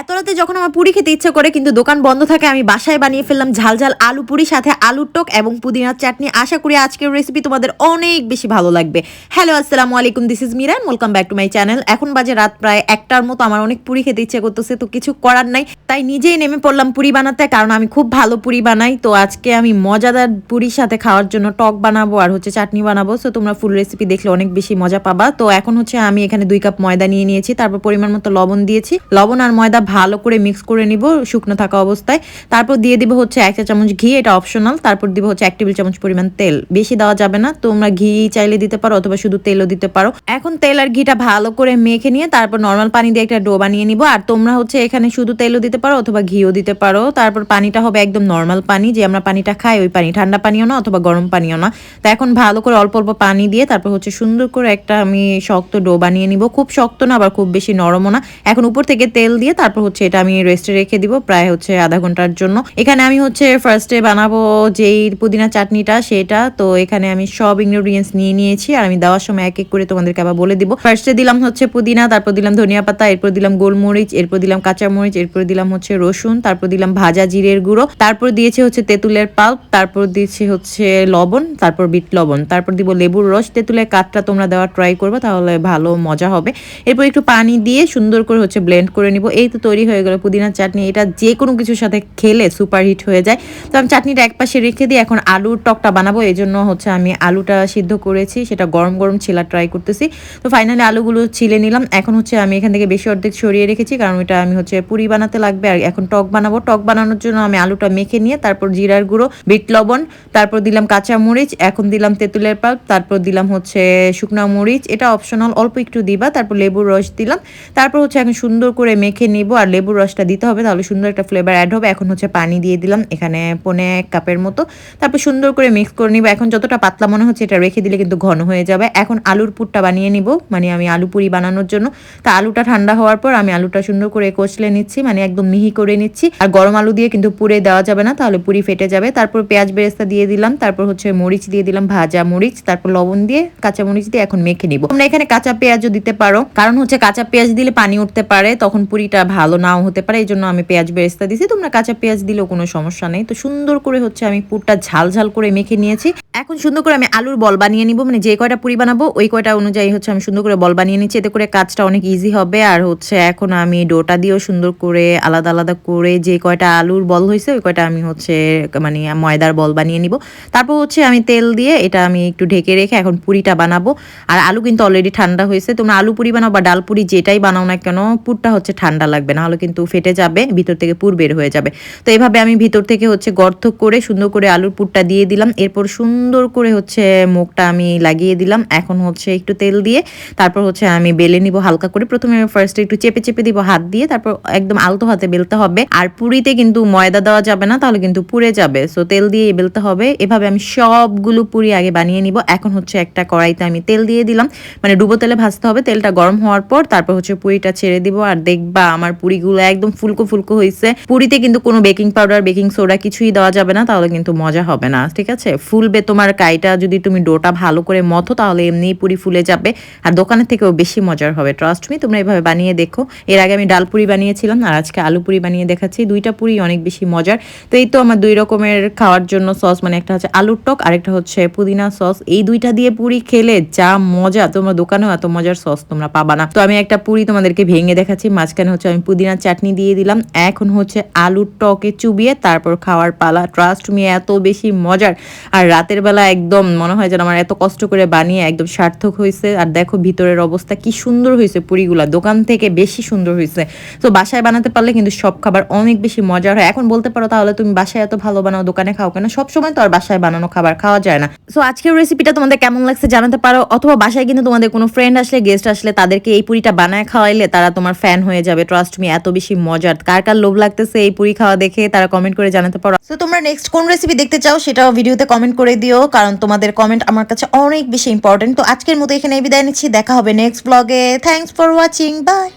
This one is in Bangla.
এত রাতে যখন আমার পুরি খেতে ইচ্ছে করে, কিন্তু দোকান বন্ধ থাকে, আমি বাসায় বানিয়ে ফেললাম ঝাল ঝাল আলু পুরি, সাথে আলুর টক এবং পুদিনার চাটনি। আশা করি আজকের রেসিপি তোমাদের অনেক বেশি ভালো লাগবে। হ্যালো আসসালামু আলাইকুম this is Miran welcome back to my channel এখন বাজে রাত প্রায় একটার মতো, আমার অনেক পুরি খেতে ইচ্ছে করতেছে, তো কিছু করার নাই। তাই নিজেই নেমে পড়লাম পুরি বানাতে, কারণ আমি খুব ভালো পুরি বানাই। তো আজকে আমি মজাদার পুরির সাথে খাওয়ার জন্য টক বানাবো আর হচ্ছে চাটনি বানাবো। সো তোমরা ফুল রেসিপি দেখলে অনেক বেশি মজা পাবা। তো এখন হচ্ছে আমি এখানে দুই কাপ ময়দা নিয়ে নিয়েছি, তারপর পরিমাণ মতো লবণ দিয়েছি। লবণ আর ময়দা ভালো করে মিক্স করে নিব, শুকনো থাকা অবস্থায়। তারপর দিয়ে দিব হচ্ছে এক চা চামচ ঘি, এটা অপশনাল তারপর দিব হচ্ছে এক টেবিল চামচ পরিমাণ তেল। বেশি দেওয়া যাবে না, তোমরা ঘি চাইলে দিতে পারো অথবা শুধু তেলও দিতে পারো। এখন তেল আর ঘিটা ভালো করে মেখে নিয়ে তারপর নর্মাল পানি দিয়ে একটা ডো বানিয়ে নিব। আর তোমরা হচ্ছে এখানে শুধু তেলও দিতে পারো অথবা ঘিও দিতে পারো। তারপর পানিটা হবে একদম নর্মাল পানি, যে আমরা পানিটা খাই, ওই পানি। ঠান্ডা পানিও না অথবা গরম পানিও না। তো এখন ভালো করে অল্প অল্প পানি দিয়ে তারপর হচ্ছে সুন্দর করে একটা আমি শক্ত ডো বানিয়ে নিব। খুব শক্ত না, আবার খুব বেশি নরমও না। এখন উপর থেকে তেল দিয়ে তারপর হচ্ছে এটা আমি রেস্টে রেখে দিব প্রায় হচ্ছে আধা ঘণ্টার জন্য। এখানে আমি হচ্ছে ফার্স্টে বানাবো যেই পুদিনা চাটনিটা, সেটা। তো এখানে আমি সব ইনগ্রেডিয়েন্টস নিয়ে নিয়েছি আর আমি দেওয়ার সময় এক এক করে তোমাদেরকে আবার বলে দিব। ফার্স্টে দিলাম হচ্ছে পুদিনা, তারপর দিলাম ধনিয়া পাতা, এরপর দিলাম গোলমরিচ, এরপর দিলাম কাঁচা মরিচ এরপর দিলাম হচ্ছে রসুন, তারপর দিলাম ভাজা জিরের গুঁড়ো। তারপর দিয়েছে হচ্ছে তেঁতুলের পাল্প, তারপর দিয়েছি হচ্ছে লবণ, তারপর বিট লবণ। তারপর দিব লেবুর রস। তেঁতুলের কাঠটা তোমরা দেওয়ার ট্রাই করবে, তাহলে ভালো মজা হবে। এরপর একটু পানি দিয়ে সুন্দর করে হচ্ছে ব্লেন্ড করে নিব। এই তো তৈরি হয়ে গেল পুদিনার চাটনি। এটা যে কোনো কিছুর সাথে খেলে সুপার হিট হয়ে যায়। তো আমি চাটনিটা এক পাশে রেখে দিয়ে এখন আলুর টকটা বানাবো। এই জন্য হচ্ছে আমি আলুটা সিদ্ধ করেছি। সেটা গরম গরম ছিলা ট্রাই করতেছি। তো ফাইনালি আলুগুলো ছিলে নিলাম। এখন হচ্ছে আমি এখান থেকে বেশি অর্ধেক সরিয়ে রেখেছি। কারণ এটা আমি হচ্ছে পুরি বানাতে লাগবে। আর এখন টক বানাবো। টক বানানোর জন্য আমি আলুটা মেখে নিয়ে তারপর জিরার গুঁড়ো, বিট লবণ, তারপর দিলাম কাঁচা মরিচ, এখন দিলাম তেঁতুলের পাল্প, তারপর দিলাম হচ্ছে শুকনো মরিচ। এটা অপশনাল অল্প একটু দিবা, তারপর লেবুর রস দিলাম। তারপর হচ্ছে এখন সুন্দর করে মেখে নিব। আর লেবুর রসটা দিতে হবে, তাহলে সুন্দর একটা ফ্লেভার অ্যাড হবে। এখন হচ্ছে পানি দিয়ে দিলাম, এখানে পনে এক কাপের মতো। তারপর সুন্দর করে মিক্স করে নিব। এখন যতটা পাতলা মনে হচ্ছে এটা রেখে দিলে কিন্তু ঘন হয়ে যাবে। এখন আলুর পুরটা বানিয়ে নিব মানে আমি আলু পুরি বানানোর জন্য। তা আলুটা ঠান্ডা হওয়ার পর আমি আলুটা সুন্দর করে কষলে নিচ্ছি মানে একদম মিহি করে নিচ্ছি। আর গরম আলু দিয়ে কিন্তু পুরে দেওয়া যাবে না, তাহলে পুরি ফেটে যাবে। তারপর পেঁয়াজ বেরেস্তা দিয়ে দিলাম, তারপর হচ্ছে মরিচ দিয়ে দিলাম, ভাজা মরিচ, তারপর লবণ দিয়ে কাঁচা মরিচ দিয়ে এখন মেখে নিব। তোমরা এখানে কাঁচা পেঁয়াজও দিতে পারো, কারণ হচ্ছে কাঁচা পেঁয়াজ দিলে পানি উঠতে পারে, তখন পুরিটা ভালো নাও হতে পারে এই জন্য আমি পেঁয়াজ বেরেস্তা দিছি তোমরা কাঁচা পেঁয়াজ দিলেও কোনো সমস্যা নেই। তো সুন্দর করে হচ্ছে আমি পুরটা ঝাল ঝাল করে মেখে নিয়েছি। এখন সুন্দর করে আমি আলুর বল বানিয়ে নিব মানে যে কয়টা পুরি বানাবো, ওই কয়টা অনুযায়ী হচ্ছে আমি সুন্দর করে বল বানিয়ে নিচ্ছি। এতে করে কাজটা অনেক ইজি হবে। আর হচ্ছে এখন আমি ডোটা দিয়েও সুন্দর করে আলাদা আলাদা করে যে কয়টা আলুর বল হয়েছে, ওই কয়টা আমি হচ্ছে মানে ময়দার বল বানিয়ে নিব। তারপর হচ্ছে আমি তেল দিয়ে এটা আমি একটু ঢেকে রেখে এখন পুরিটা বানাবো। আর আলু কিন্তু অলরেডি ঠান্ডা হয়েছে। তোমরা আলু পুরি বানাও বা ডাল পুরি যেটাই বানাও না কেন, পুরটা হচ্ছে ঠান্ডা লাগবে। না হলে কিন্তু ফেটে যাবে, ভিতর থেকে পুর বের হয়ে যাবে। তো এভাবে আমি ভিতর থেকে হচ্ছে গর্ত করে, সুন্দর করে আলুর পুরটা দিয়ে দিলাম। এরপর সুন্দর করে হচ্ছে মুখটা আমি লাগিয়ে দিলাম। এখন হচ্ছে একটু তেল দিয়ে, তারপর হচ্ছে আমি বেলে নিব হালকা করে। প্রথমে ফার্স্টে একটু চেপে চেপে দিব হাত দিয়ে, তারপর একদম আলতো হাতে বেলতে হবে। আর পুরিতে কিন্তু ময়দা দেওয়া যাবে না, তাহলে কিন্তু পুড়ে যাবে। সো তেল দিয়ে বেলতে হবে। এভাবে আমি সবগুলো পুরি আগে বানিয়ে নিব। এখন হচ্ছে একটা কড়াইতে আমি তেল দিয়ে দিলাম। মানে ডুবো তেলে ভাজতে হবে। তেলটা গরম হওয়ার পর তারপর হচ্ছে পুরিটা ছেড়ে দিব। আর দেখবা আমার পুরিগুলো একদম ফুলকো ফুলকো হয়েছে পুরিতে কিন্তু কোনো বেকিং পাউডার, বেকিং সোডা কিছুই দেওয়া যাবে না, তাহলে কিন্তু মজা হবে না, ঠিক আছে? ফুলবে তোমার কাইটা, যদি তুমি ডোটা ভালো করে মথো, তাহলে এমনিই পুরি ফুলে যাবে। আর দোকানের থেকেও বেশি মজার হবে ট্রাস্ট মি তোমরা এভাবে বানিয়ে দেখো। এর আগে আমি ডাল পুরি বানিয়েছিলাম, আর আজকে আলু পুরি বানিয়ে দেখাচ্ছি। দুইটা পুরি অনেক বেশি মজার। তো এই তো আমার দুই রকমের খাওয়ার জন্য সস মানে একটা হচ্ছে আলুর টক আরেকটা হচ্ছে পুদিনা সস এই দুইটা দিয়ে পুরি খেলে যা মজা, তোমরা দোকানেও এত মজার সস তোমরা পাবা না। তো আমি একটা পুরি তোমাদেরকে ভেঙে দেখাচ্ছি, মাঝখানে হচ্ছে আমি পুদিনার চাটনি দিয়ে দিলাম। এখন হচ্ছে আলুর টকে চুবিয়ে তারপর খাওয়ার পালা। ট্রাস্ট মি এত বেশি মজার। আর রাতের বেলা একদম মনে হয় যেন আমার এত কষ্ট করে বানিয়ে একদম সার্থক হয়েছে আর দেখো ভিতরের অবস্থা কি সুন্দর হয়েছে পুরিগুলা। দোকান থেকে বেশি সুন্দর হয়েছে তো বাসায় বানাতে পারলে কিন্তু সব খাবার অনেক বেশি মজার হয়। এখন বলতে পারো তাহলে তুমি বাসায় এত ভালো বানাও, দোকানে খাও কেন? সবসময় তো আর বাসায় বানানো খাবার খাওয়া যায় না। সো আজকের রেসিপিটা তোমাদের কেমন লাগছে জানাতে পারো? অথবা বাসায় কিন্তু তোমাদের কোনো ফ্রেন্ড আসলে গেস্ট আসলে তাদেরকে এই পুরিটা বানায় খাওয়াইলে তারা তোমার ফ্যান হয়ে যাবে। ট্রাস্ট মি এত বেশি মজার। কার কার লোভ লাগতেছে এই পুরি খাওয়া দেখে তারা কমেন্ট করে জানাতে পারো। তো তোমরা নেক্সট কোন রেসিপি দেখতে চাও সেটাও ভিডিওতে কমেন্ট করে দিও, কারণ তোমাদের কমেন্ট আমার কাছে অনেক বেশি ইম্পর্টেন্ট তো আজকের মতো এখানে বিদায় নিচ্ছি, দেখা হবে নেক্সট ব্লগে থ্যাংকস ফর ওয়াচিং বাই